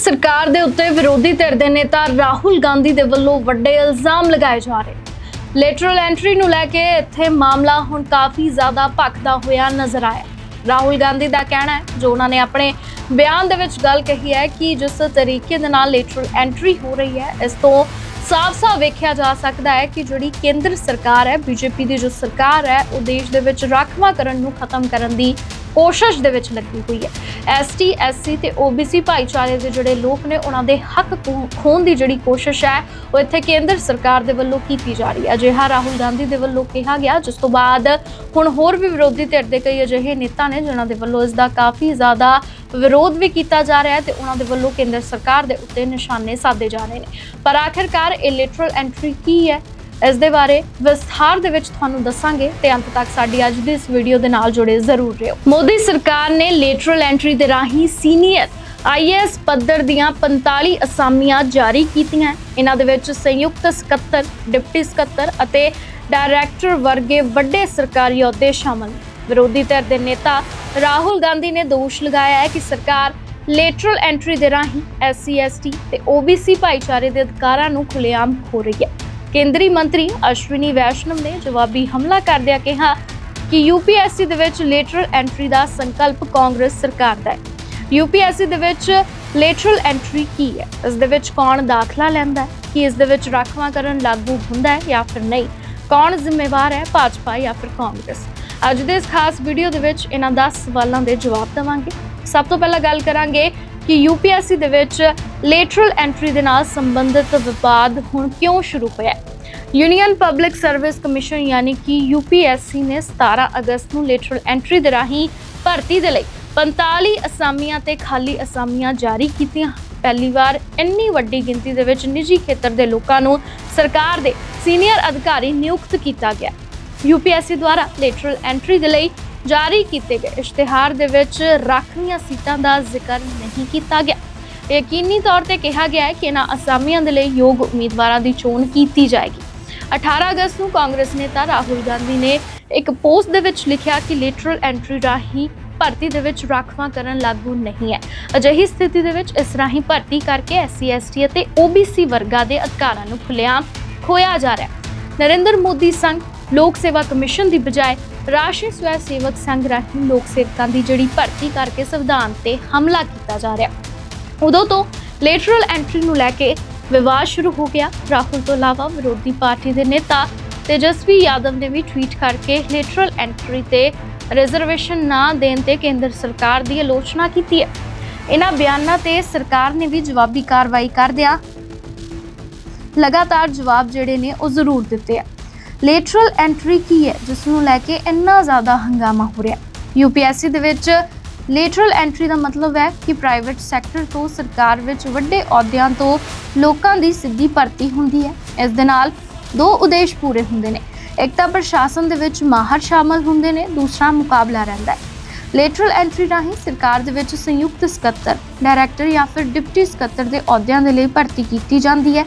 ਸਰਕਾਰ ਦੇ ਉੱਤੇ ਵਿਰੋਧੀ ਧਿਰ ਦੇ ਨੇਤਾ ਰਾਹੁਲ ਗਾਂਧੀ ਦੇ ਵੱਲੋਂ ਵੱਡੇ ਇਲਜ਼ਾਮ ਲਗਾਏ ਜਾ ਰਹੇ। ਲੈਟਰਲ ਐਂਟਰੀ ਨੂੰ ਲੈ ਕੇ ਇੱਥੇ ਮਾਮਲਾ ਹੁਣ ਕਾਫੀ ਜ਼ਿਆਦਾ ਭਖਦਾ ਹੋਇਆ ਨਜ਼ਰ ਆਇਆ। ਰਾਹੁਲ ਗਾਂਧੀ ਦਾ ਕਹਿਣਾ ਹੈ, ਜੋ ਉਹਨਾਂ ਨੇ ਆਪਣੇ ਬਿਆਨ ਦੇ ਵਿੱਚ ਗੱਲ ਕਹੀ ਹੈ ਕਿ ਜਿਸ ਤਰੀਕੇ ਦੇ ਨਾਲ ਲੈਟਰਲ ਐਂਟਰੀ ਹੋ ਰਹੀ ਹੈ, ਇਸ ਤੋਂ ਸਾਫ਼-ਸਾਫ਼ ਵੇਖਿਆ ਜਾ ਸਕਦਾ ਹੈ ਕਿ ਜਿਹੜੀ ਕੇਂਦਰ ਸਰਕਾਰ ਹੈ, ਬੀਜੇਪੀ ਦੀ ਜੋ ਸਰਕਾਰ ਹੈ, ਉਹ ਦੇਸ਼ ਦੇ ਵਿੱਚ ਰਾਖਵਾਂਕਰਨ ਨੂੰ ਖਤਮ ਕਰਨ ਦੀ ਕੋਸ਼ਿਸ਼ ਦੇ ਵਿੱਚ ਲੱਗੀ ਹੋਈ ਹੈ। ਐਸਟੀ ਐਸਸੀ ਤੇ ਓਬੀਸੀ ਭਾਈਚਾਰੇ ਦੇ ਜਿਹੜੇ ਲੋਕ ਨੇ, ਉਹਨਾਂ ਦੇ ਹੱਕ ਖੋ- ਖੋਹਣ ਦੀ ਜਿਹੜੀ ਕੋਸ਼ਿਸ਼ ਹੈ, ਉਹ ਇੱਥੇ ਕੇਂਦਰ ਸਰਕਾਰ ਦੇ ਵੱਲੋਂ ਕੀਤੀ ਜਾ ਰਹੀ ਹੈ। ਅਜਿਹਾ ਰਾਹੁਲ ਗਾਂਧੀ ਦੇ ਵੱਲੋਂ ਕਿਹਾ ਗਿਆ, ਜਿਸ ਤੋਂ ਬਾਅਦ ਹੁਣ ਹੋਰ ਵੀ ਵਿਰੋਧੀ ਧਿਰ ਦੇ ਕਈ ਅਜਿਹੇ ਨੇਤਾ ਨੇ, ਜਿਨ੍ਹਾਂ ਦੇ ਵੱਲੋਂ ਇਸ ਦਾ ਕਾਫੀ ਜ਼ਿਆਦਾ ਵਿਰੋਧ ਵੀ ਕੀਤਾ ਜਾ ਰਿਹਾ ਹੈ ਤੇ ਉਹਨਾਂ ਦੇ ਵੱਲੋਂ ਕੇਂਦਰ ਸਰਕਾਰ ਦੇ ਉੱਤੇ ਨਿਸ਼ਾਨੇ ਸਾਧੇ ਜਾ ਰਹੇ ਨੇ। ਪਰ ਆਖਿਰਕਾਰ ਇਹ ਲਿਟਰਲ ਐਂਟਰੀ ਕੀ ਹੈ? ਇਸ ਦੇ ਬਾਰੇ ਵਿਸਥਾਰ ਦੇ ਵਿੱਚ ਤੁਹਾਨੂੰ ਦੱਸਾਂਗੇ ਤੇ ਅੰਤ ਤੱਕ ਸਾਡੀ ਅੱਜ ਦੀ ਇਸ ਵੀਡੀਓ ਦੇ ਨਾਲ ਜੁੜੇ ਜ਼ਰੂਰ ਰਹੋ। ਮੋਦੀ ਸਰਕਾਰ ਨੇ ਲੇਟਰਲ ਐਂਟਰੀ ਦੇ ਰਾਹੀਂ ਸੀਨੀਅਰ ਆਈਐਸ ਪੱਧਰ ਦੀਆਂ 45 ਅਸਾਮੀਆਂ ਜਾਰੀ ਕੀਤੀਆਂ। ਇਹਨਾਂ ਦੇ ਵਿੱਚ ਸੰਯੁਕਤ ਸਕੱਤਰ, ਡਿਪਟੀ ਸਕੱਤਰ ਅਤੇ ਡਾਇਰੈਕਟਰ ਵਰਗੇ ਵੱਡੇ ਸਰਕਾਰੀ ਅਹੁਦੇ ਸ਼ਾਮਲ ਨੇ। ਵਿਰੋਧੀ ਧਿਰ ਦੇ ਨੇਤਾ ਰਾਹੁਲ ਗਾਂਧੀ ਨੇ ਦੋਸ਼ ਲਗਾਇਆ ਹੈ ਕਿ ਸਰਕਾਰ ਲੇਟਰਲ ਐਂਟਰੀ ਦੇ ਰਾਹੀਂ ਐਸਸੀ ਐਸਟੀ ਤੇ ਓਬੀਸੀ ਭਾਈਚਾਰੇ ਦੇ ਅਧਿਕਾਰਾਂ ਨੂੰ ਖੁੱਲ੍ਹੇਆਮ ਖੋ ਰਹੀ ਹੈ। ਕੇਂਦਰੀ ਮੰਤਰੀ ਅਸ਼ਵਨੀ ਵੈਸ਼ਨਵ ਨੇ ਜਵਾਬੀ ਹਮਲਾ ਕਰਦਿਆਂ ਕਿਹਾ ਕਿ ਯੂਪੀਐਸਸੀ ਦੇ ਵਿੱਚ ਲੇਟਰਲ ਐਂਟਰੀ ਦਾ ਸੰਕਲਪ ਕਾਂਗਰਸ ਸਰਕਾਰ ਦਾ ਹੈ। ਯੂਪੀਐਸਸੀ ਦੇ ਵਿੱਚ ਲੇਟਰਲ ਐਂਟਰੀ ਕੀ ਹੈ? ਇਸ ਦੇ ਵਿੱਚ ਕੌਣ ਦਾਖਲਾ ਲੈਂਦਾ ਹੈ? ਕਿ ਇਸ ਦੇ ਵਿੱਚ ਰਾਖਵਾਂਕਰਨ ਲਾਗੂ ਹੁੰਦਾ ਹੈ ਜਾਂ ਫਿਰ ਨਹੀਂ? ਕੌਣ ਜ਼ਿੰਮੇਵਾਰ ਹੈ, ਭਾਜਪਾ ਜਾਂ ਫਿਰ ਕਾਂਗਰਸ? ਅੱਜ ਦੇ ਇਸ ਖਾਸ ਵੀਡੀਓ ਦੇ ਵਿੱਚ ਇਹਨਾਂ 10 ਸਵਾਲਾਂ ਦੇ ਜਵਾਬ ਦੇਵਾਂਗੇ। ਸਭ ਤੋਂ ਪਹਿਲਾਂ ਗੱਲ ਕਰਾਂਗੇ ਕਿ ਯੂਪੀਐਸਸੀ ਦੇ ਵਿੱਚ ਲੇਟਰਲ ਐਂਟਰੀ ਦੇ ਨਾਲ ਸੰਬੰਧਿਤ ਵਿਵਾਦ ਹੁਣ ਕਿਉਂ ਸ਼ੁਰੂ ਹੋਇਆ ਹੈ? ਯੂਨੀਅਨ ਪਬਲਿਕ ਸਰਵਿਸ ਕਮਿਸ਼ਨ ਯਾਨੀ ਕਿ ਯੂਪੀਐਸਸੀ ਨੇ 17 ਅਗਸਤ ਨੂੰ ਲੇਟਰਲ ਐਂਟਰੀ ਦੇ ਰਾਹੀਂ ਭਰਤੀ ਦੇ ਲਈ 45 ਅਸਾਮੀਆਂ ਤੇ ਖਾਲੀ ਅਸਾਮੀਆਂ ਜਾਰੀ ਕੀਤੀਆਂ। ਪਹਿਲੀ ਵਾਰ ਇੰਨੀ ਵੱਡੀ ਗਿਣਤੀ ਦੇ ਵਿੱਚ ਨਿੱਜੀ ਖੇਤਰ ਦੇ ਲੋਕਾਂ ਨੂੰ ਸਰਕਾਰ ਦੇ ਸੀਨੀਅਰ ਅਧਿਕਾਰੀ ਨਿਯੁਕਤ ਕੀਤਾ ਗਿਆ। ਯੂਪੀਐਸਸੀ ਦੁਆਰਾ ਲੇਟਰਲ ਐਂਟਰੀ ਦੇ ਲਈ ਜਾਰੀ ਕੀਤੇ ਗਏ। ਇਸ਼ਤਿਹਾਰ ਦੇ ਵਿੱਚ ਰਾਖਵੀਆਂ ਸੀਟਾਂ ਦਾ ਜ਼ਿਕਰ ਨਹੀਂ ਕੀਤਾ ਗਿਆ। ਯਕੀਨੀ ਤੌਰ ਤੇ ਕਿਹਾ ਗਿਆ ਹੈ ਕਿ ਇਹਨਾਂ ਅਸਾਮੀਆਂ ਦੇ ਲਈ ਯੋਗ ਉਮੀਦਵਾਰਾਂ ਦੀ ਚੋਣ ਕੀਤੀ ਜਾਏਗੀ। 18 ਅਗਸਤ ਨੂੰ ਕਾਂਗਰਸ ਨੇਤਾ ਰਾਹੁਲ ਗਾਂਧੀ ਨੇ ਇੱਕ ਪੋਸਟ ਦੇ ਵਿੱਚ ਲਿਖਿਆ ਕਿ ਲੈਟਰਲ ਐਂਟਰੀ ਰਾਹੀਂ ਭਰਤੀ ਦੇ ਵਿੱਚ ਰਾਖਵਾਂ ਕਰਨ ਲਾਗੂ ਨਹੀਂ ਹੈ। ਅਜਿਹੀ ਸਥਿਤੀ ਦੇ ਵਿੱਚ ਇਸ ਰਾਹੀਂ ਭਰਤੀ ਕਰਕੇ ਐਸਸੀ, ਐਸਟੀ ਅਤੇ ਓਬੀਸੀ ਵਰਗਾਂ ਦੇ ਅਧਿਕਾਰਾਂ ਨੂੰ ਖੁੱਲਿਆਂ ਖੋਇਆ ਜਾ ਰਿਹਾ ਹੈ। ਨਰਿੰਦਰ ਮੋਦੀ ਸੰਘ ਲੋਕ ਸੇਵਾ ਕਮਿਸ਼ਨ ਦੀ ਬਜਾਏ ਰਾਸ਼ਟਰੀ ਸਵੈ ਸੇਵਕ ਸੰਘ ਰਾਹੀਂ ਲੋਕ ਸੇਵਕਾਂ ਦੀ ਜਿਹੜੀ ਭਰਤੀ ਕਰਕੇ ਸੰਵਿਧਾਨ ਤੇ ਹਮਲਾ ਕੀਤਾ ਜਾ ਰਿਹਾ। ਉਦੋਂ ਤੋਂ ਲੈਟਰਲ ਐਂਟਰੀ ਨੂੰ ਲੈ ਕੇ ਵਿਵਾਦ ਸ਼ੁਰੂ ਹੋ ਗਿਆ। ਰਾਹੁਲ ਤੋਂ ਇਲਾਵਾ ਵਿਰੋਧੀ ਪਾਰਟੀ ਦੇ ਨੇਤਾ ਤੇਜਸਵੀ ਯਾਦਵ ਨੇ ਵੀ ਟਵੀਟ ਕਰਕੇ ਲੈਟਰਲ ਐਂਟਰੀ ਤੇ ਰਿਜ਼ਰਵੇਸ਼ਨ ਨਾ ਦੇਣ ਤੇ ਕੇਂਦਰ ਸਰਕਾਰ ਦੀ ਆਲੋਚਨਾ ਕੀਤੀ ਹੈ। ਇਹਨਾਂ ਬਿਆਨਾਂ ਤੇ ਸਰਕਾਰ ਨੇ ਵੀ ਜਵਾਬੀ ਕਾਰਵਾਈ ਕਰਦਿਆਂ ਲਗਾਤਾਰ ਜਵਾਬ ਜਿਹੜੇ ਨੇ ਉਹ ਜ਼ਰੂਰ ਦਿੱਤੇ ਆ। ਲੇਟਰਲ ਐਂਟਰੀ ਕੀ ਹੈ ਜਿਸ ਨੂੰ ਲੈ ਕੇ ਇੰਨਾ ਜ਼ਿਆਦਾ ਹੰਗਾਮਾ ਹੋ ਰਿਹਾ। ਯੂਪੀਐਸਸੀ ਦੇ ਵਿੱਚ ਲੇਟਰਲ ਐਂਟਰੀ ਦਾ ਮਤਲਬ ਹੈ ਕਿ ਪ੍ਰਾਈਵੇਟ ਸੈਕਟਰ ਤੋਂ ਸਰਕਾਰ ਵਿੱਚ ਵੱਡੇ ਅਹੁਦਿਆਂ ਤੋਂ ਲੋਕਾਂ ਦੀ ਸਿੱਧੀ ਭਰਤੀ ਹੁੰਦੀ ਹੈ। ਇਸ ਦੇ ਨਾਲ ਦੋ ਉਦੇਸ਼ ਪੂਰੇ ਹੁੰਦੇ ਨੇ। ਇੱਕ ਤਾਂ ਪ੍ਰਸ਼ਾਸਨ ਦੇ ਵਿੱਚ ਮਾਹਰ ਸ਼ਾਮਲ ਹੁੰਦੇ ਨੇ, ਦੂਸਰਾ ਮੁਕਾਬਲਾ ਰਹਿੰਦਾ ਹੈ। ਲੈਟਰਲ ਐਂਟਰੀ ਰਾਹੀਂ ਸਰਕਾਰ ਦੇ ਵਿੱਚ ਸੰਯੁਕਤ ਸਕੱਤਰ ਡਾਇਰੈਕਟਰ ਜਾਂ ਫਿਰ ਡਿਪਟੀ ਸਕੱਤਰ ਦੇ ਅਹੁਦਿਆਂ ਦੇ ਲਈ ਭਰਤੀ ਕੀਤੀ ਜਾਂਦੀ ਹੈ।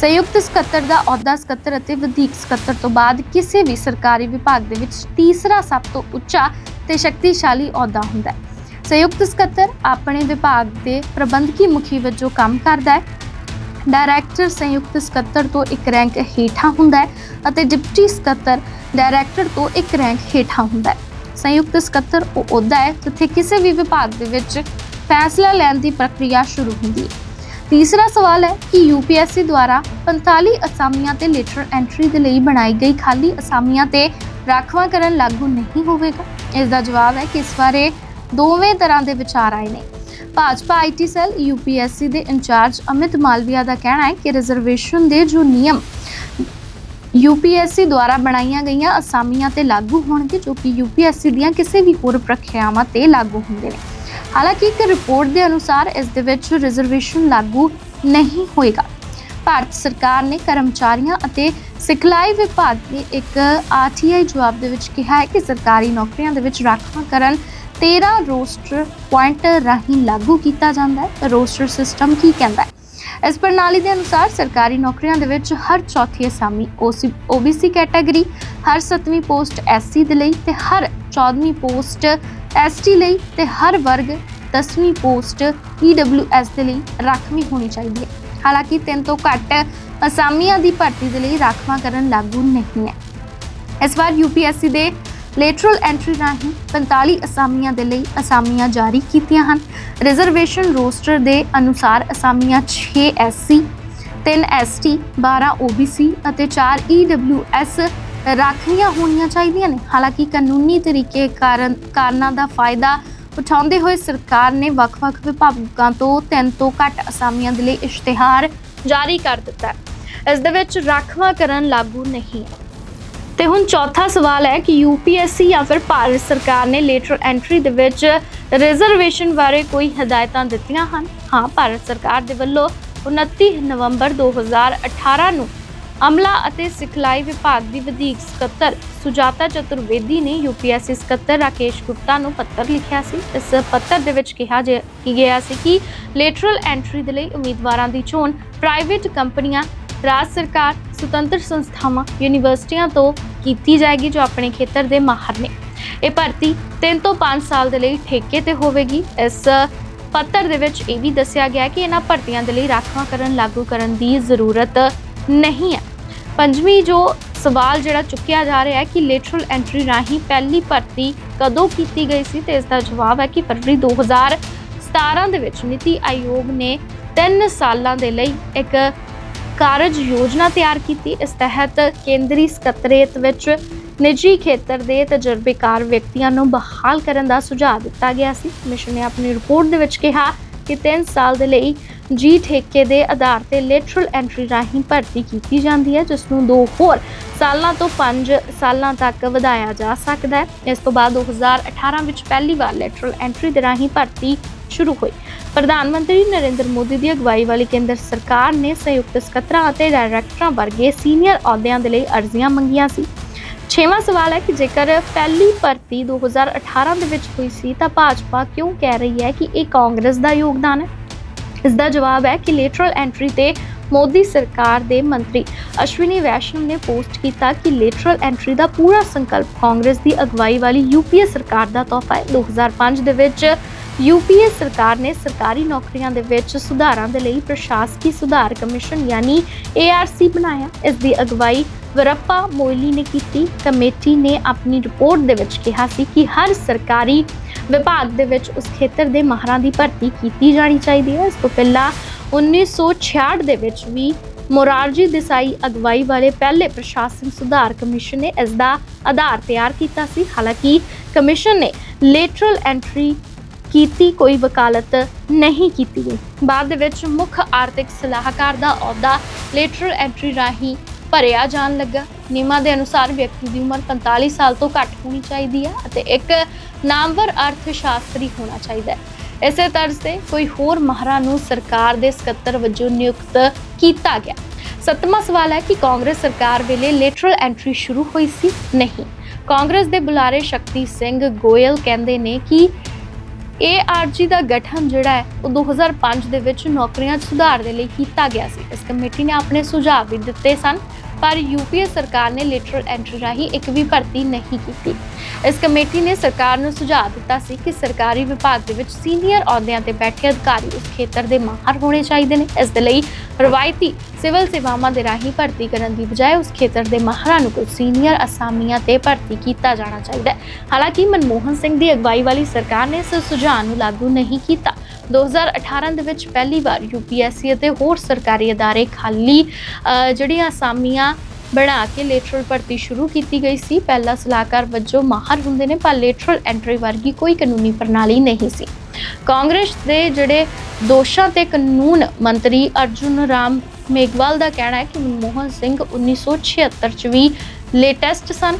ਸੰਯੁਕਤ ਸਕੱਤਰ ਦਾ ਅਹੁਦਾ ਸਕੱਤਰ ਅਤੇ ਵਧੀਕ ਸਕੱਤਰ ਤੋਂ ਬਾਅਦ ਕਿਸੇ ਵੀ ਸਰਕਾਰੀ ਵਿਭਾਗ ਦੇ ਵਿੱਚ ਤੀਸਰਾ ਸਭ ਤੋਂ ਉੱਚਾ ਤੇ ਸ਼ਕਤੀਸ਼ਾਲੀ ਅਹੁਦਾ ਹੁੰਦਾ ਹੈ। ਸੰਯੁਕਤ ਸਕੱਤਰ ਆਪਣੇ ਵਿਭਾਗ ਦੇ ਪ੍ਰਬੰਧਕੀ ਮੁਖੀ ਵਜੋਂ ਕੰਮ ਕਰਦਾ ਹੈ। ਡਾਇਰੈਕਟਰ ਸੰਯੁਕਤ ਸਕੱਤਰ ਤੋਂ ਇੱਕ ਰੈਂਕ ਹੇਠਾਂ ਹੁੰਦਾ ਹੈ ਅਤੇ ਡਿਪਟੀ ਸਕੱਤਰ ਡਾਇਰੈਕਟਰ ਤੋਂ ਇੱਕ ਰੈਂਕ ਹੇਠਾਂ ਹੁੰਦਾ ਹੈ। ਸੰਯੁਕਤ ਸਕੱਤਰ ਉਹ ਅਹੁਦਾ ਹੈ ਜਿੱਥੇ ਕਿਸੇ ਵੀ ਵਿਭਾਗ ਦੇ ਵਿੱਚ ਫੈਸਲਾ ਲੈਣ ਦੀ ਪ੍ਰਕਿਰਿਆ ਸ਼ੁਰੂ ਹੁੰਦੀ ਹੈ। ਤੀਸਰਾ ਸਵਾਲ ਹੈ ਕਿ ਯੂਪੀਐਸਸੀ ਦੁਆਰਾ 45 ਅਸਾਮੀਆਂ ਤੇ ਲੈਟਰ ਐਂਟਰੀ ਦੇ ਲਈ ਬਣਾਈ ਗਈ ਖਾਲੀ ਅਸਾਮੀਆਂ ਤੇ ਰਾਖਵਾਂਕਰਨ ਲਾਗੂ ਨਹੀਂ ਹੋਵੇਗਾ? ਇਸ ਦਾ ਜਵਾਬ ਹੈ ਕਿ ਇਸ ਬਾਰੇ ਦੋਵੇਂ ਤਰ੍ਹਾਂ ਦੇ ਵਿਚਾਰ ਆਏ ਨੇ। ਭਾਜਪਾ ਆਈਟੀ ਸੈੱਲ ਯੂਪੀਐਸਸੀ ਦੇ ਇੰਚਾਰਜ ਅਮਿਤ ਮਾਲਵੀਆ ਦਾ ਕਹਿਣਾ ਹੈ ਕਿ ਰਿਜ਼ਰਵੇਸ਼ਨ ਦੇ ਜੋ ਨਿਯਮ ਯੂਪੀਐਸਸੀ ਦੁਆਰਾ ਬਣਾਈਆਂ ਗਈਆਂ ਅਸਾਮੀਆਂ ਤੇ ਲਾਗੂ ਹੋਣਗੇ, ਜੋ ਕਿ ਯੂਪੀਐਸਸੀ ਦੀਆਂ ਕਿਸੇ ਵੀ ਹੋਰ ਪ੍ਰਕਿਰਿਆਵਾਂ ਤੇ ਲਾਗੂ ਹੁੰਦੇ ਨੇ। ਹਾਲਾਂਕਿ ਇੱਕ ਰਿਪੋਰਟ ਦੇ ਅਨੁਸਾਰ ਇਸ ਦੇ ਵਿੱਚ ਰਿਜ਼ਰਵੇਸ਼ਨ ਲਾਗੂ ਨਹੀਂ ਹੋਏਗਾ। ਭਾਰਤ ਸਰਕਾਰ ਨੇ ਕਰਮਚਾਰੀਆਂ ਅਤੇ ਸਿਖਲਾਈ ਵਿਭਾਗ ਦੇ ਇੱਕ ਆਰਟੀਆਈ ਜਵਾਬ ਦੇ ਵਿੱਚ ਕਿਹਾ ਹੈ ਕਿ ਸਰਕਾਰੀ ਨੌਕਰੀਆਂ ਦੇ ਵਿੱਚ ਰਾਖਵਾਂਕਰਨ 13 ਰੋਸਟਰ ਪੁਆਇੰਟ ਰਾਹੀਂ ਲਾਗੂ ਕੀਤਾ ਜਾਂਦਾ ਹੈ। ਰੋਸਟਰ ਸਿਸਟਮ ਕੀ ਕਹਿੰਦਾ ਹੈ? ਇਸ ਪ੍ਰਣਾਲੀ ਦੇ ਅਨੁਸਾਰ ਸਰਕਾਰੀ ਨੌਕਰੀਆਂ ਦੇ ਵਿੱਚ ਹਰ ਚੌਥੀ ਅਸਾਮੀ OBC ਕੈਟਾਗਰੀ ਹਰ ਸੱਤਵੀਂ ਪੋਸਟ SC ਦੇ ਲਈ ਤੇ ਹਰ 14ਵੀਂ ਪੋਸਟ ST ਲਈ ਤੇ ਹਰ ਵਰਗ 10ਵੀਂ ਪੋਸਟ EWS ਦੇ ਲਈ ਰਾਖਵੀਂ ਹੋਣੀ ਚਾਹੀਦੀ ਹੈ। ਹਾਲਾਂਕਿ ਤਿੰਨ ਤੋਂ ਘੱਟ ਅਸਾਮੀਆਂ ਦੀ ਭਰਤੀ ਦੇ ਲਈ ਰਾਖਵਾਂ ਕਰਨ ਲਾਗੂ ਨਹੀਂ ਹੈ। ਇਸ ਵਾਰ UPSC ਦੇ ਲੇਟਰਲ ਐਂਟਰੀ ਰਾਹੀਂ 45 ਅਸਾਮੀਆਂ ਦੇ ਲਈ ਅਸਾਮੀਆਂ ਜਾਰੀ ਕੀਤੀਆਂ ਹਨ। ਰਿਜ਼ਰਵੇਸ਼ਨ ਰੋਸਟਰ ਦੇ ਅਨੁਸਾਰ ਅਸਾਮੀਆਂ 6 SC 3 ST 12 OBC ਅਤੇ 4 EWS ਰਾਖਵੀਆਂ ਹੋਣੀਆਂ ਚਾਹੀਦੀਆਂ ਨੇ। ਹਾਲਾਂਕਿ ਕਾਨੂੰਨੀ ਤਰੀਕੇ ਕਾਰਨ ਕਾਰਨਾਂ ਦਾ ਫਾਇਦਾ ਉਠਾਉਂਦੇ ਹੋਏ ਸਰਕਾਰ ਨੇ ਵੱਖ-ਵੱਖ ਵਿਭਾਗਾਂ ਤੋਂ ਤਿੰਨ ਤੋਂ ਘੱਟ ਅਸਾਮੀਆਂ ਦੇ ਲਈ ਇਸ਼ਤਿਹਾਰ ਜਾਰੀ ਕਰ ਦਿੱਤਾ ਹੈ। ਇਸ ਦੇ ਵਿੱਚ ਰਾਖਵਾਂਕਰਨ ਲਾਗੂ ਨਹੀਂ ਹੈ। ਤੇ ਹੁਣ ਚੌਥਾ ਸਵਾਲ ਹੈ ਕਿ ਯੂਪੀਐਸਸੀ ਜਾਂ ਫਿਰ ਭਾਰਤ ਸਰਕਾਰ ਨੇ ਲੇਟਰ ਐਂਟਰੀ ਦੇ ਵਿੱਚ ਰਿਜ਼ਰਵੇਸ਼ਨ ਬਾਰੇ ਕੋਈ ਹਦਾਇਤਾਂ ਦਿੱਤੀਆਂ ਹਨ? ਹਾਂ, ਭਾਰਤ ਸਰਕਾਰ ਦੇ ਵੱਲੋਂ 29 ਨਵੰਬਰ 2018 ਨੂੰ ਅਮਲਾ ਅਤੇ ਸਿਖਲਾਈ ਵਿਭਾਗ ਦੀ ਵਧੀਕ ਸਕੱਤਰ ਸੁਜਾਤਾ ਚਤੁਰਵੇਦੀ ਨੇ ਯੂਪੀਐਸਸੀ ਸਕੱਤਰ ਰਾਕੇਸ਼ ਗੁਪਤਾ ਨੂੰ ਪੱਤਰ ਲਿਖਿਆ ਸੀ। ਇਸ ਪੱਤਰ ਦੇ ਵਿੱਚ ਕਿਹਾ ਜੇ- ਗਿਆ ਸੀ ਕਿ ਲੇਟਰਲ ਐਂਟਰੀ ਦੇ ਲਈ ਉਮੀਦਵਾਰਾਂ ਦੀ ਚੋਣ ਪ੍ਰਾਈਵੇਟ ਕੰਪਨੀਆਂ, ਰਾਜ ਸਰਕਾਰ, ਸੁਤੰਤਰ ਸੰਸਥਾਵਾਂ, ਯੂਨੀਵਰਸਿਟੀਆਂ ਤੋਂ ਕੀਤੀ ਜਾਏਗੀ ਜੋ ਆਪਣੇ ਖੇਤਰ ਦੇ ਮਾਹਰ ਨੇ। ਇਹ ਭਰਤੀ 3 ਤੋਂ 5 ਸਾਲ ਦੇ ਲਈ ਠੇਕੇ ਤੇ ਹੋਵੇਗੀ। ਇਸ ਪੱਤਰ ਦੇ ਵਿੱਚ ਇਹ ਵੀ ਦੱਸਿਆ ਗਿਆ ਕਿ ਇਹਨਾਂ ਭਰਤੀਆਂ ਦੇ ਲਈ ਰਾਖਵਾਂਕਰਨ ਲਾਗੂ ਕਰਨ ਦੀ ਜ਼ਰੂਰਤ ਨਹੀਂ ਹੈ। ਪੰਜਵੀਂ ਜੋ ਸਵਾਲ ਜਿਹੜਾ ਚੁੱਕਿਆ ਜਾ ਰਿਹਾ ਹੈ ਕਿ ਲੇਟਰਲ ਐਂਟਰੀ ਰਾਹੀਂ ਪਹਿਲੀ ਭਰਤੀ ਕਦੋਂ ਕੀਤੀ ਗਈ ਸੀ ਤੇ ਇਸ ਦਾ ਜਵਾਬ ਹੈ ਕਿ ਫਰਵਰੀ 2017 ਦੇ ਵਿੱਚ ਨੀਤੀ ਆਯੋਗ ਨੇ 3 ਸਾਲਾਂ ਦੇ ਲਈ ਇੱਕ ਕਾਰਜ ਯੋਜਨਾ ਤਿਆਰ ਕੀਤੀ। ਇਸ ਤਹਿਤ ਕੇਂਦਰੀ ਸਕੱਤਰੇਤ ਵਿੱਚ ਨਿੱਜੀ ਖੇਤਰ ਦੇ ਤਜਰਬੇਕਾਰ ਵਿਅਕਤੀਆਂ ਨੂੰ ਬਹਾਲ ਕਰਨ ਦਾ ਸੁਝਾਅ ਦਿੱਤਾ ਗਿਆ ਸੀ। ਕਮਿਸ਼ਨ ਨੇ ਆਪਣੀ ਰਿਪੋਰਟ ਦੇ ਵਿੱਚ ਕਿਹਾ ਕਿ 3 ਸਾਲ ਦੇ ਲਈ ਜੀ ਠੇਕੇ ਦੇ ਆਧਾਰ ਤੇ ਲੈਟਰਲ ਐਂਟਰੀ ਰਾਹੀਂ ਭਰਤੀ ਕੀਤੀ ਜਾਂਦੀ ਹੈ, ਜਿਸ ਨੂੰ ਦੋ ਹੋਰ ਸਾਲਾਂ ਤੋਂ 5 ਸਾਲਾਂ ਤੱਕ ਵਧਾਇਆ ਜਾ ਸਕਦਾ ਹੈ। ਇਸ ਤੋਂ ਬਾਅਦ 2018 ਵਿੱਚ ਪਹਿਲੀ ਵਾਰ ਲੈਟਰਲ ਐਂਟਰੀ ਦੇ ਰਾਹੀਂ ਭਰਤੀ ਸ਼ੁਰੂ ਹੋਈ। ਪ੍ਰਧਾਨ ਮੰਤਰੀ ਨਰਿੰਦਰ ਮੋਦੀ ਦੀ ਅਗਵਾਈ ਵਾਲੀ ਕੇਂਦਰ ਸਰਕਾਰ ਨੇ ਸੰਯੁਕਤ ਸਕੱਤਰਾਂ ਅਤੇ ਡਾਇਰੈਕਟਰਾਂ ਵਰਗੇ ਸੀਨੀਅਰ ਅਹੁਦਿਆਂ ਦੇ ਲਈ ਅਰਜ਼ੀਆਂ ਮੰਗੀਆਂ ਸੀ। ਛੇਵਾਂ ਸਵਾਲ ਹੈ ਕਿ ਜੇਕਰ ਪਹਿਲੀ ਭਰਤੀ 2018 ਦੇ ਵਿੱਚ ਹੋਈ ਸੀ ਤਾਂ ਭਾਜਪਾ ਕਿਉਂ ਕਹਿ ਰਹੀ ਹੈ ਕਿ ਇਹ ਕਾਂਗਰਸ ਦਾ ਯੋਗਦਾਨ ਹੈ? ਇਸ ਦਾ ਜਵਾਬ ਹੈ ਕਿ ਲੇਟਰਲ ਐਂਟਰੀ ਤੇ ਮੋਦੀ ਸਰਕਾਰ ਦੇ ਮੰਤਰੀ ਅਸ਼ਵਿਨੀ ਵੈਸ਼ਨਵ ਨੇ ਪੋਸਟ ਕੀਤਾ ਕਿ ਲੇਟਰਲ ਐਂਟਰੀ ਦਾ ਪੂਰਾ ਸੰਕਲਪ ਕਾਂਗਰਸ ਦੀ ਅਗਵਾਈ ਵਾਲੀ ਯੂਪੀਏ ਸਰਕਾਰ ਦਾ ਤੋਹਫਾ ਹੈ। 2005 ਦੇ ਵਿੱਚ ਯੂਪੀਏ ਸਰਕਾਰ ਨੇ ਸਰਕਾਰੀ ਨੌਕਰੀਆਂ ਦੇ ਵਿੱਚ ਸੁਧਾਰਾਂ ਦੇ ਲਈ ਪ੍ਰਸ਼ਾਸਕੀ ਸੁਧਾਰ ਕਮਿਸ਼ਨ ਯਾਨੀ ARC ਬਣਾਇਆ। ਇਸ ਦੀ ਅਗਵਾਈ ਵਰੱਪਾ ਮੋਇਲੀ ਨੇ ਕੀਤੀ ਕਮੇਟੀ ਨੇ ਆਪਣੀ ਰਿਪੋਰਟ ਦੇ ਵਿੱਚ ਕਿਹਾ ਸੀ ਕਿ ਹਰ ਸਰਕਾਰੀ ਵਿਭਾਗ ਦੇ ਵਿੱਚ ਉਸ ਖੇਤਰ ਦੇ ਮਾਹਰਾਂ ਦੀ ਭਰਤੀ ਕੀਤੀ ਜਾਣੀ ਚਾਹੀਦੀ ਹੈ। ਇਸ ਤੋਂ ਪਹਿਲਾਂ 1966 ਦੇ ਵਿੱਚ ਵੀ ਮੋਰਾਰਜੀ ਦੇਸਾਈ ਅਗਵਾਈ ਵਾਲੇ ਪਹਿਲੇ ਪ੍ਰਸ਼ਾਸਨ ਸੁਧਾਰ ਕਮਿਸ਼ਨ ਨੇ ਇਸ ਦਾ ਆਧਾਰ ਤਿਆਰ ਕੀਤਾ ਸੀ। ਹਾਲਾਂਕਿ ਕਮਿਸ਼ਨ ਨੇ ਲੇਟਰਲ ਐਂਟਰੀ ਕੀਤੀ, ਕੋਈ ਵਕਾਲਤ ਨਹੀਂ ਕੀਤੀ ਗਈ। ਬਾਅਦ ਵਿੱਚ ਮੁੱਖ ਆਰਥਿਕ ਸਲਾਹਕਾਰ ਦਾ ਅਹੁਦਾ ਲੇਟਰਲ ਐਂਟਰੀ ਰਾਹੀਂ ਭਰਿਆ ਜਾਣ ਲੱਗਾ। ਨਿਯਮਾਂ ਦੇ ਅਨੁਸਾਰ ਵਿਅਕਤੀ ਦੀ ਉਮਰ 45 ਸਾਲ ਤੋਂ ਘੱਟ ਹੋਣੀ ਚਾਹੀਦੀ ਹੈ ਅਤੇ ਇੱਕ ਨਾਮਵਰ ਅਰਥ ਸ਼ਾਸਤਰੀ ਹੋਣਾ ਚਾਹੀਦਾ ਹੈ। ਇਸੇ ਤਰ੍ਹਾਂ ਤੇ ਕੋਈ ਹੋਰ ਮਹਾਰਾ ਨੂੰ ਸਰਕਾਰ ਦੇ ਸਕੱਤਰ ਵਜੋਂ ਨਿਯੁਕਤ ਕੀਤਾ ਗਿਆ। ਸੱਤਵਾਂ ਸਵਾਲ ਹੈ ਕਿ ਕਾਂਗਰਸ ਸਰਕਾਰ ਵੇਲੇ ਲੇਟਰਲ ਐਂਟਰੀ ਸ਼ੁਰੂ ਹੋਈ ਸੀ? ਨਹੀਂ। ਕਾਂਗਰਸ ਦੇ ਬੁਲਾਰੇ ਸ਼ਕਤੀ ਸਿੰਘ ਗੋਇਲ ਕਹਿੰਦੇ ਨੇ ਕਿ ARG ਦਾ ਗਠਨ ਜਿਹੜਾ ਹੈ, ਉਹ 2005 ਦੇ ਵਿੱਚ ਨੌਕਰੀਆਂ 'ਚ ਸੁਧਾਰ ਦੇ ਲਈ ਕੀਤਾ ਗਿਆ ਸੀ। ਇਸ ਕਮੇਟੀ ਨੇ ਆਪਣੇ ਸੁਝਾਅ ਵੀ ਦਿੱਤੇ ਸਨ। ਪਰ ਯੂਪੀਏ ਸਰਕਾਰ ਨੇ ਲੇਟਰਲ ਐਂਟਰੀ ਰਾਹੀਂ ਇੱਕ ਵੀ ਭਰਤੀ ਨਹੀਂ ਕੀਤੀ। ਇਸ ਕਮੇਟੀ ਨੇ ਸਰਕਾਰ ਨੂੰ ਸੁਝਾਅ ਦਿੱਤਾ ਸੀ ਕਿ ਸਰਕਾਰੀ ਵਿਭਾਗ ਦੇ ਵਿੱਚ ਸੀਨੀਅਰ ਅਹੁਦਿਆਂ ਤੇ ਬੈਠੇ ਅਧਿਕਾਰੀ ਉਸ ਖੇਤਰ ਦੇ ਮਾਹਰ ਹੋਣੇ ਚਾਹੀਦੇ ਨੇ। ਇਸ ਦੇ ਲਈ ਰਵਾਇਤੀ ਸਿਵਲ ਸੇਵਾਵਾਂ ਦੇ ਰਾਹੀਂ ਭਰਤੀ ਕਰਨ ਦੀ ਬਜਾਏ ਉਸ ਖੇਤਰ ਦੇ ਮਾਹਰਾਂ ਨੂੰ ਕੁਝ ਸੀਨੀਅਰ ਅਸਾਮੀਆਂ ਤੇ ਭਰਤੀ ਕੀਤਾ ਜਾਣਾ ਚਾਹੀਦਾ ਹੈ। ਹਾਲਾਂਕਿ ਮਨਮੋਹਨ ਸਿੰਘ ਦੀ ਅਗਵਾਈ ਵਾਲੀ ਸਰਕਾਰ ਨੇ ਇਸ ਸੁਝਾਅ ਨੂੰ ਲਾਗੂ ਨਹੀਂ ਕੀਤਾ। 2018 ਦੇ ਵਿੱਚ ਪਹਿਲੀ ਵਾਰ ਯੂਪੀਐਸਸੀ ਅਤੇ ਹੋਰ ਸਰਕਾਰੀ ਅਦਾਰੇ ਖਾਲੀ ਜਿਹੜੀਆਂ ਅਸਾਮੀਆਂ ਬਣਾ ਕੇ ਲੇਟਰਲ ਭਰਤੀ ਸ਼ੁਰੂ ਕੀਤੀ ਗਈ ਸੀ, ਪਹਿਲਾ ਸਲਾਹਕਾਰ ਵਜੋਂ ਮਾਹਰ ਹੁੰਦੇ ਨੇ, ਪਰ ਲੇਟਰਲ ਐਂਟਰੀ ਵਰਗੀ ਕੋਈ ਕਾਨੂੰਨੀ ਪ੍ਰਣਾਲੀ ਨਹੀਂ ਸੀ। ਕਾਂਗਰਸ ਦੇ ਜਿਹੜੇ ਦੋਸ਼ਾਂ ਤੇ ਕਾਨੂੰਨ ਮੰਤਰੀ ਅਰਜੁਨ ਰਾਮ ਮੇਗਵਾਲ ਦਾ ਕਹਿਣਾ ਹੈ ਕਿ ਮਨਮੋਹਨ ਸਿੰਘ 1976 ਚ ਵੀ ਲੇਟੈਸਟ ਸਨ।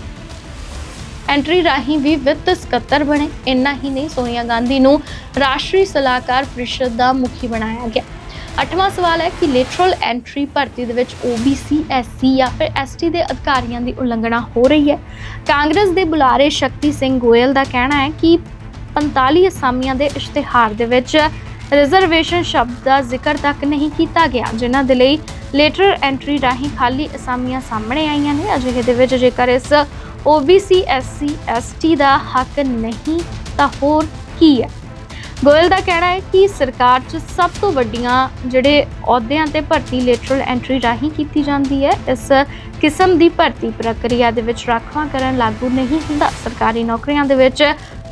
ਐਂਟਰੀ ਰਾਹੀਂ ਵੀ ਵਿੱਤ ਸਕੱਤਰ ਬਣੇ। ਇੰਨਾ ਹੀ ਨਹੀਂ, ਸੋਨੀਆ ਗਾਂਧੀ ਨੂੰ ਰਾਸ਼ਟਰੀ ਸਲਾਹਕਾਰ ਪ੍ਰੀਸ਼ਦ ਦਾ ਮੁਖੀ ਬਣਾਇਆ ਗਿਆ। ਅੱਠਵਾਂ ਸਵਾਲ ਹੈ ਕਿ ਲੇਟਰਲ ਐਂਟਰੀ ਭਰਤੀ ਦੇ ਵਿੱਚ OBC SC ਜਾਂ ਫਿਰ ST ਦੇ ਅਧਿਕਾਰੀਆਂ ਦੀ ਉਲੰਘਣਾ ਹੋ ਰਹੀ ਹੈ। ਕਾਂਗਰਸ ਦੇ ਬੁਲਾਰੇ ਸ਼ਕਤੀ ਸਿੰਘ ਗੋਇਲ ਦਾ ਕਹਿਣਾ ਹੈ ਕਿ 45 ਅਸਾਮੀਆਂ ਦੇ ਇਸ਼ਤਿਹਾਰ ਦੇ ਵਿੱਚ ਰਿਜ਼ਰਵੇਸ਼ਨ ਸ਼ਬਦ ਦਾ ਜ਼ਿਕਰ ਤੱਕ ਨਹੀਂ ਕੀਤਾ ਗਿਆ, ਜਿਨ੍ਹਾਂ ਦੇ ਲਈ ਲੇਟਰਲ ਐਂਟਰੀ ਰਾਹੀਂ ਖਾਲੀ ਅਸਾਮੀਆਂ ਸਾਹਮਣੇ ਆਈਆਂ ਨੇ। ਅਜਿਹੇ ਦੇ ਵਿੱਚ ਜੇਕਰ ਇਸ OBC SC ST ਦਾ ਹੱਕ ਨਹੀਂ, ਤਾਂ ਹੋਰ ਕੀ ਹੈ? ਗੋਇਲ ਦਾ ਕਹਿਣਾ ਹੈ ਕਿ ਸਰਕਾਰ 'ਚ ਸਭ ਤੋਂ ਵੱਡੀਆਂ ਜਿਹੜੇ ਅਹੁਦਿਆਂ ਤੇ ਭਰਤੀ ਲੇਟਰਲ ਐਂਟਰੀ ਰਾਹੀਂ ਕੀਤੀ ਜਾਂਦੀ ਹੈ, ਇਸ ਕਿਸਮ ਦੀ ਭਰਤੀ ਪ੍ਰਕਿਰਿਆ ਦੇ ਵਿੱਚ ਰਾਖਵਾਂਕਰਨ ਲਾਗੂ ਨਹੀਂ ਹੁੰਦਾ। ਸਰਕਾਰੀ ਨੌਕਰੀਆਂ ਦੇ ਵਿੱਚ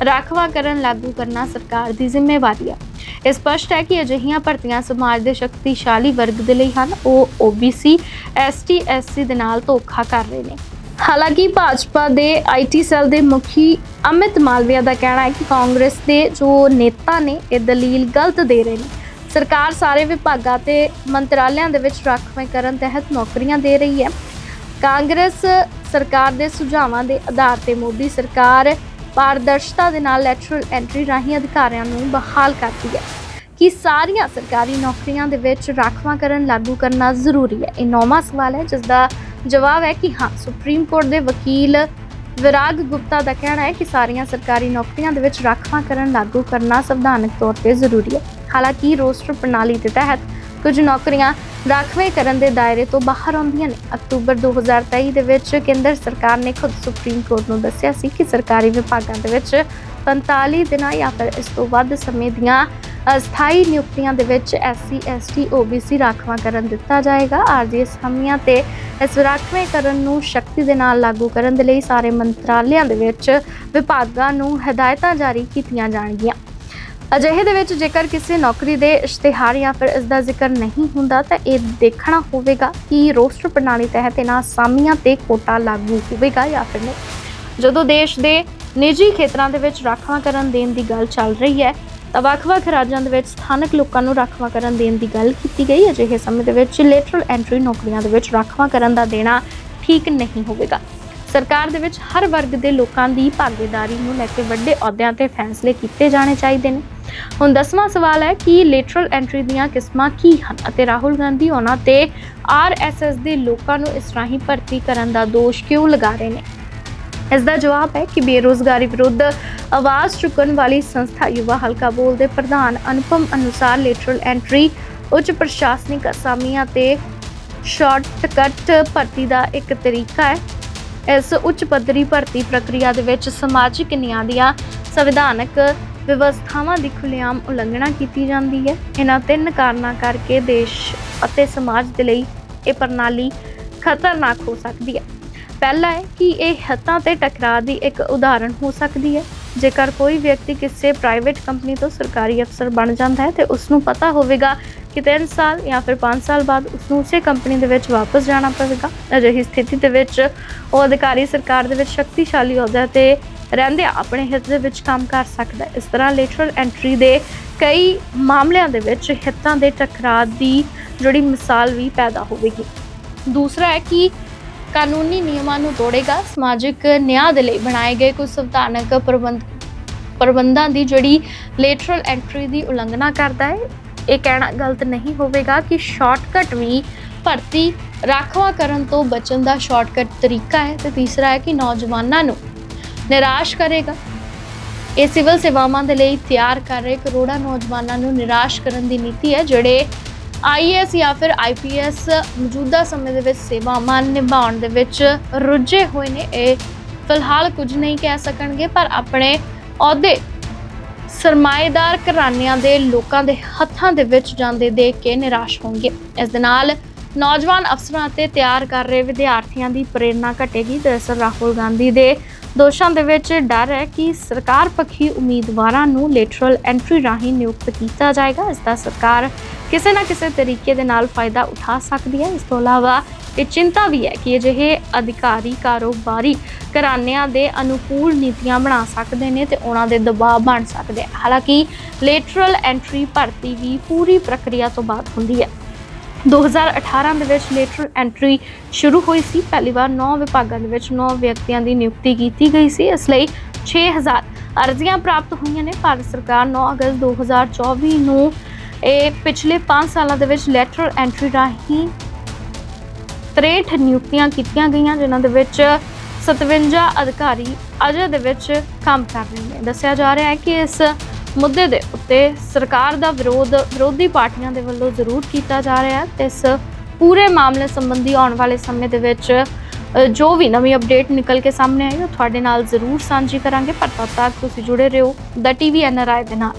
ਰਾਖਵਾਂਕਰਨ ਲਾਗੂ ਕਰਨਾ ਸਰਕਾਰ ਦੀ ਜ਼ਿੰਮੇਵਾਰੀ ਹੈ। ਇਹ ਸਪਸ਼ਟ ਹੈ ਕਿ ਅਜਿਹੀਆਂ ਭਰਤੀਆਂ ਸਮਾਜ ਦੇ ਸ਼ਕਤੀਸ਼ਾਲੀ ਵਰਗ ਦੇ ਲਈ ਹਨ। ਉਹ OBC ST SC ਦੇ ਨਾਲ ਧੋਖਾ ਕਰ ਰਹੇ ਨੇ। ਹਾਲਾਂਕਿ ਭਾਜਪਾ ਦੇ ਆਈਟੀ ਸੈੱਲ ਦੇ ਮੁਖੀ ਅਮਿਤ ਮਾਲਵੀਆ ਦਾ ਕਹਿਣਾ ਹੈ ਕਿ ਕਾਂਗਰਸ ਦੇ ਜੋ ਨੇਤਾ ਨੇ ਇਹ ਦਲੀਲ ਗਲਤ ਦੇ ਰਹੇ ਨੇ। ਸਰਕਾਰ ਸਾਰੇ ਵਿਭਾਗਾਂ ਤੇ ਮੰਤਰਾਲਿਆਂ ਦੇ ਵਿੱਚ ਰਾਖਵੇਂਕਰਨ ਤਹਿਤ ਨੌਕਰੀਆਂ ਦੇ ਰਹੀ ਹੈ। ਕਾਂਗਰਸ ਸਰਕਾਰ ਦੇ ਸੁਝਾਵਾਂ ਦੇ ਆਧਾਰ ਤੇ ਮੋਦੀ ਸਰਕਾਰ ਪਾਰਦਰਸ਼ਤਾ ਦੇ ਨਾਲ ਲੈਟਰਲ ਐਂਟਰੀ ਰਾਹੀਂ ਅਧਿਕਾਰੀਆਂ ਨੂੰ ਬਹਾਲ ਕਰਦੀ ਹੈ ਕਿ ਸਾਰੀਆਂ ਸਰਕਾਰੀ ਨੌਕਰੀਆਂ ਦੇ ਵਿੱਚ ਰਾਖਵਾਂਕਰਨ ਲਾਗੂ ਕਰਨਾ ਜ਼ਰੂਰੀ ਹੈ। ਇਹ ਨੌਵਾਂ ਸਵਾਲ ਹੈ ਜਿਸ ਦਾ ਜਵਾਬ ਹੈ ਕਿ ਹਾਂ, ਸੁਪਰੀਮ ਕੋਰਟ ਦੇ ਵਕੀਲ ਵਿਰਾਗ ਗੁਪਤਾ ਦਾ ਕਹਿਣਾ ਹੈ ਕਿ ਸਾਰੀਆਂ ਸਰਕਾਰੀ ਨੌਕਰੀਆਂ ਦੇ ਵਿੱਚ ਰਾਖਵਾਂਕਰਨ ਲਾਗੂ ਕਰਨਾ ਸੰਵਿਧਾਨਕ ਤੌਰ ਤੇ ਜ਼ਰੂਰੀ ਹੈ। ਹਾਲਾਂਕਿ ਰੋਸਟਰ ਪ੍ਰਣਾਲੀ ਦੇ ਤਹਿਤ ਕੁਝ ਨੌਕਰੀਆਂ ਰਾਖਵੇਂ ਕਰਨ ਦੇ ਦਾਇਰੇ ਤੋਂ ਬਾਹਰ ਆਉਂਦੀਆਂ ਨੇ। ਅਕਤੂਬਰ 2023 ਦੇ ਵਿੱਚ ਕੇਂਦਰ ਸਰਕਾਰ ਨੇ ਖੁਦ ਸੁਪਰੀਮ ਕੋਰਟ ਨੂੰ ਦੱਸਿਆ ਸੀ ਕਿ ਸਰਕਾਰੀ ਵਿਭਾਗਾਂ ਦੇ ਵਿੱਚ 45 ਦਿਨਾਂ ਜਾਂ ਫਿਰ ਇਸ ਤੋਂ ਵੱਧ ਸਮੇਂ ਦੀਆਂ ਅਸਥਾਈ ਨਿਯੁਕਤੀਆਂ ਦੇ ਵਿੱਚ ਐਸਸੀ, ਐਸਟੀ, ਓਬੀਸੀ ਰਾਖਵਾਂਕਰਨ ਦਿੱਤਾ ਜਾਏਗਾ। ਆਰਜੀ ਅਸਾਮੀਆਂ ਤੇ ਇਸ ਰਾਖਵੇਂਕਰਨ ਨੂੰ ਸ਼ਕਤੀ ਦੇ ਨਾਲ ਲਾਗੂ ਕਰਨ ਦੇ ਲਈ ਸਾਰੇ ਮੰਤਰਾਲਿਆਂ ਦੇ ਵਿੱਚ ਵਿਭਾਗਾਂ ਨੂੰ ਹਦਾਇਤਾਂ ਜਾਰੀ ਕੀਤੀਆਂ ਜਾਣਗੀਆਂ। ਅਜਿਹੇ ਦੇ ਵਿੱਚ ਜੇਕਰ ਕਿਸੇ ਨੌਕਰੀ ਦੇ ਇਸ਼ਤਿਹਾਰ ਜਾਂ ਫਿਰ ਇਸ ਦਾ ਜ਼ਿਕਰ ਨਹੀਂ ਹੁੰਦਾ, ਤਾਂ ਇਹ ਦੇਖਣਾ ਹੋਵੇਗਾ ਕਿ ਰੋਸਟਰ ਪ੍ਰਣਾਲੀ ਤਹਿਤ ਇਹਨਾਂ ਅਸਾਮੀਆਂ ਤੇ ਕੋਟਾ ਲਾਗੂ ਹੋਵੇਗਾ ਜਾਂ ਫਿਰ ਨਹੀਂ। ਜਦੋਂ ਦੇਸ਼ ਦੇ ਨਿੱਜੀ ਖੇਤਰਾਂ ਦੇ ਵਿੱਚ ਰਾਖਵਾਂਕਰਨ ਦੇਣ ਦੀ ਗੱਲ ਚੱਲ ਰਹੀ ਹੈ ਤਾਂ ਵੱਖ-ਵੱਖ ਰਾਜਾਂ ਦੇ ਵਿੱਚ ਸਥਾਨਕ ਲੋਕਾਂ ਨੂੰ ਰਾਖਵਾਂਕਰਨ ਦੇਣ ਦੀ ਗੱਲ ਕੀਤੀ ਗਈ। ਅਜਿਹੇ ਸਮੇਂ ਦੇ ਵਿੱਚ ਲੇਟਰਲ ਐਂਟਰੀ ਨੌਕਰੀਆਂ ਦੇ ਵਿੱਚ ਰਾਖਵਾਂਕਰਨ ਦਾ ਦੇਣਾ ਠੀਕ ਨਹੀਂ ਹੋਵੇਗਾ। ਸਰਕਾਰ ਦੇ ਵਿੱਚ ਹਰ ਵਰਗ ਦੇ ਲੋਕਾਂ ਦੀ ਭਾਗੀਦਾਰੀ ਨੂੰ ਲੈ ਕੇ ਵੱਡੇ ਅਹੁਦਿਆਂ ਤੇ ਫੈਸਲੇ ਕੀਤੇ ਜਾਣੇ ਚਾਹੀਦੇ ਨੇ। ਹੁਣ ਦਸਵਾਂ ਸਵਾਲ ਹੈ ਕਿ ਲੇਟਰਲ ਐਂਟਰੀ ਦੀਆਂ ਕਿਸਮਾਂ ਕੀ ਹਨ ਅਤੇ ਰਾਹੁਲ ਗਾਂਧੀ ਉਹਨਾਂ ਤੇ ਆਰਐਸਐਸ ਦੇ ਲੋਕਾਂ ਨੂੰ ਇਸ ਰਾਹੀਂ ਭਰਤੀ ਕਰਨ ਦਾ ਦੋਸ਼ ਕਿਉਂ ਲਗਾ ਰਹੇ ਨੇ? ਇਸ ਦਾ ਜਵਾਬ ਹੈ ਕਿ ਬੇਰੋਜ਼ਗਾਰੀ ਵਿਰੁੱਧ ਆਵਾਜ਼ ਚੁੱਕਣ ਵਾਲੀ ਸੰਸਥਾ ਯੁਵਾ ਹਲਕਾ ਬੋਲ ਦੇ ਪ੍ਰਧਾਨ ਅਨੁਪਮ ਅਨੁਸਾਰ ਲੇਟਰਲ ਐਂਟਰੀ ਉੱਚ ਪ੍ਰਸ਼ਾਸਨਿਕ ਅਸਾਮੀਆਂ ਤੇ ਸ਼ਾਰਟਕਟ ਭਰਤੀ ਦਾ ਇੱਕ ਤਰੀਕਾ ਹੈ। ਇਸ ਉੱਚ ਪੱਧਰੀ ਭਰਤੀ ਪ੍ਰਕਿਰਿਆ ਦੇ ਵਿੱਚ ਸਮਾਜਿਕ ਨਿਆਂ ਦੀਆਂ ਸੰਵਿਧਾਨਕ ਵਿਵਸਥਾਵਾਂ ਦੀ ਖੁੱਲ੍ਹੇਆਮ ਉਲੰਘਣਾ ਕੀਤੀ ਜਾਂਦੀ ਹੈ। ਇਹਨਾਂ ਤਿੰਨ ਕਾਰਨਾਂ ਕਰਕੇ ਦੇਸ਼ ਅਤੇ ਸਮਾਜ ਦੇ ਲਈ ਇਹ ਪ੍ਰਣਾਲੀ ਖਤਰਨਾਕ ਹੋ ਸਕਦੀ ਹੈ। ਪਹਿਲਾ ਹੈ ਕਿ ਇਹ ਹੱਥਾਂ ਤੇ ਟਕਰਾਅ ਦੀ ਇੱਕ ਉਦਾਹਰਣ ਹੋ ਸਕਦੀ ਹੈ। ਜੇਕਰ ਕੋਈ ਵਿਅਕਤੀ ਕਿਸੇ ਪ੍ਰਾਈਵੇਟ ਕੰਪਨੀ ਤੋਂ ਸਰਕਾਰੀ ਅਫਸਰ ਬਣ ਜਾਂਦਾ ਹੈ, ਤੇ ਉਸ ਨੂੰ ਪਤਾ ਹੋਵੇਗਾ ਕਿ 3 ਸਾਲ ਜਾਂ ਫਿਰ 5 ਸਾਲ ਬਾਅਦ ਉਸ ਨੂੰ ਉਸੇ ਕੰਪਨੀ ਦੇ ਵਿੱਚ ਵਾਪਸ ਜਾਣਾ ਪਵੇਗਾ। ਅਜਿਹੀ ਸਥਿਤੀ ਦੇ ਵਿੱਚ ਉਹ ਅਧਿਕਾਰੀ ਸਰਕਾਰ ਦੇ ਵਿੱਚ ਸ਼ਕਤੀਸ਼ਾਲੀ ਅਹੁਦੇ ਤੇ ਰਹਿੰਦੇ ਆਪਣੇ ਹਿੱਤ ਦੇ ਵਿੱਚ ਕੰਮ ਕਰ ਸਕਦਾ ਹੈ। ਇਸ ਤਰ੍ਹਾਂ ਲੇਟਰਲ ਐਂਟਰੀ ਦੇ ਕਈ ਮਾਮਲਿਆਂ ਦੇ ਵਿੱਚ ਹਿੱਤਾਂ ਦੇ ਟਕਰਾਅ ਦੀ ਜਿਹੜੀ ਮਿਸਾਲ ਵੀ ਪੈਦਾ ਹੋਵੇਗੀ। ਦੂਸਰਾ ਹੈ ਕਿ ਕਾਨੂੰਨੀ ਨਿਯਮਾਂ ਨੂੰ ਤੋੜੇਗਾ। ਸਮਾਜਿਕ ਨਿਆਂ ਦੇ ਲਈ ਬਣਾਏ ਗਏ ਕੁਝ ਸੰਵਿਧਾਨਕ ਪ੍ਰਬੰਧ ਪ੍ਰਬੰਧਾਂ ਦੀ ਜਿਹੜੀ ਲੇਟਰਲ ਐਂਟਰੀ ਦੀ ਉਲੰਘਣਾ ਕਰਦਾ ਹੈ, ਇਹ ਕਹਿਣਾ ਗਲਤ ਨਹੀਂ ਹੋਵੇਗਾ ਕਿ ਸ਼ਾਰਟਕਟ ਵੀ ਭਰਤੀ ਰਾਖਵਾ ਕਰਨ ਤੋਂ ਬਚਣ ਦਾ ਸ਼ਾਰਟਕਟ ਤਰੀਕਾ ਹੈ ਤੇ ਤੀਸਰਾ ਹੈ ਕਿ ਨੌਜਵਾਨਾਂ ਨੂੰ ਨਿਰਾਸ਼ ਕਰੇਗਾ। ਇਹ ਸਿਵਲ ਸੇਵਾਵਾਂ ਦੇ ਲਈ ਤਿਆਰ ਕਰ ਰਹੇ ਕਰੋੜਾਂ ਨੌਜਵਾਨਾਂ ਨੂੰ ਨਿਰਾਸ਼ ਕਰਨ ਦੀ ਨੀਤੀ ਹੈ, ਜਿਹੜੇ ਆਈਐਸ ਜਾਂ ਫਿਰ ਆਈਪੀਐਸ ਮੌਜੂਦਾ ਸਮੇਂ ਦੇ ਵਿੱਚ ਸੇਵਾਵਾਂ ਨਿਭਾਉਣ ਦੇ ਵਿੱਚ ਰੁੱਝੇ ਹੋਏ ਨੇ। ਇਹ ਫਿਲਹਾਲ ਕੁਝ ਨਹੀਂ ਕਹਿ ਸਕਣਗੇ, ਪਰ ਆਪਣੇ ਅਹੁਦੇ ਸਰਮਾਏਦਾਰ ਘਰਾਣਿਆਂ ਦੇ ਲੋਕਾਂ ਦੇ ਹੱਥਾਂ ਦੇ ਵਿੱਚ ਜਾਂਦੇ ਦੇਖ ਕੇ ਨਿਰਾਸ਼ ਹੋਣਗੇ। ਇਸ ਦੇ ਨਾਲ ਨੌਜਵਾਨ ਅਫਸਰਾਂ ਅਤੇ ਤਿਆਰ ਕਰ ਰਹੇ ਵਿਦਿਆਰਥੀਆਂ ਦੀ ਪ੍ਰੇਰਣਾ ਘਟੇਗੀ। ਦਰਅਸਲ ਰਾਹੁਲ ਗਾਂਧੀ ਦੇ ਦੋਸ਼ਾਂ ਦੇ ਵਿੱਚ ਡਰ ਹੈ ਕਿ ਸਰਕਾਰ ਪੱਖੀ ਉਮੀਦਵਾਰਾਂ ਨੂੰ ਲੇਟਰਲ ਐਂਟਰੀ ਰਾਹੀਂ ਨਿਯੁਕਤ ਕੀਤਾ ਜਾਏਗਾ। ਇਸ ਦਾ ਸਰਕਾਰ ਕਿਸੇ ਨਾ ਕਿਸੇ ਤਰੀਕੇ ਦੇ ਨਾਲ ਫਾਇਦਾ ਉਠਾ ਸਕਦੀ ਹੈ। ਇਸ ਤੋਂ ਇਲਾਵਾ ਇਹ ਚਿੰਤਾ ਵੀ ਹੈ ਕਿ ਅਜਿਹੇ ਅਧਿਕਾਰੀ ਕਾਰੋਬਾਰੀ ਘਰਾਨਿਆਂ ਦੇ ਅਨੁਕੂਲ ਨੀਤੀਆਂ ਬਣਾ ਸਕਦੇ ਨੇ ਤੇ ਉਹਨਾਂ ਦੇ ਦਬਾਅ ਬਣ ਸਕਦੇ ਹਾਲਾਂਕਿ ਲੇਟਰਲ ਐਂਟਰੀ ਭਰਤੀ ਵੀ ਪੂਰੀ ਪ੍ਰਕਿਰਿਆ ਤੋਂ ਬਾਅਦ ਹੁੰਦੀ ਹੈ। 2018 ਦੇ ਵਿੱਚ ਲੇਟਰਲ ਐਂਟਰੀ ਸ਼ੁਰੂ ਹੋਈ ਸੀ। ਪਹਿਲੀ ਵਾਰ 9 ਵਿਭਾਗਾਂ ਦੇ ਵਿੱਚ 9 ਵਿਅਕਤੀਆਂ ਦੀ ਨਿਯੁਕਤੀ ਕੀਤੀ ਗਈ ਸੀ। ਇਸ ਲਈ 6000 ਅਰਜ਼ੀਆਂ ਪ੍ਰਾਪਤ ਹੋਈਆਂ ਨੇ। ਭਾਰਤ ਸਰਕਾਰ 9 ਅਗਸਤ 2024 ਨੂੰ ਇਹ ਪਿਛਲੇ 5 ਸਾਲਾਂ ਦੇ ਵਿੱਚ ਲੈਟਰ ਐਂਟਰੀ ਰਾਹੀਂ 63 ਨਿਯੁਕਤੀਆਂ ਕੀਤੀਆਂ ਗਈਆਂ, ਜਿਨ੍ਹਾਂ ਦੇ ਵਿੱਚ 57 ਅਧਿਕਾਰੀ ਅਜੇ ਦੇ ਵਿੱਚ ਕੰਮ ਕਰ ਰਹੇ ਨੇ। ਦੱਸਿਆ ਜਾ ਰਿਹਾ ਹੈ ਕਿ ਇਸ ਮੁੱਦੇ ਦੇ ਉੱਤੇ ਸਰਕਾਰ ਦਾ ਵਿਰੋਧ ਵਿਰੋਧੀ ਪਾਰਟੀਆਂ ਦੇ ਵੱਲੋਂ ਜ਼ਰੂਰ ਕੀਤਾ ਜਾ ਰਿਹਾ ਹੈ ਤੇ ਇਸ ਪੂਰੇ ਮਾਮਲੇ ਸੰਬੰਧੀ ਆਉਣ ਵਾਲੇ ਸਮੇਂ ਦੇ ਵਿੱਚ ਜੋ ਵੀ ਨਵੀਂ ਅਪਡੇਟ ਨਿਕਲ ਕੇ ਸਾਹਮਣੇ ਆਈ ਉਹ ਤੁਹਾਡੇ ਨਾਲ ਜ਼ਰੂਰ ਸਾਂਝੀ ਕਰਾਂਗੇ। ਪਰ ਤਦ ਤੱਕ ਤੁਸੀਂ ਜੁੜੇ ਰਹੋ ਦਾ ਟੀਵੀ ਐਨਆਰਆਈ ਦੇ ਨਾਲ।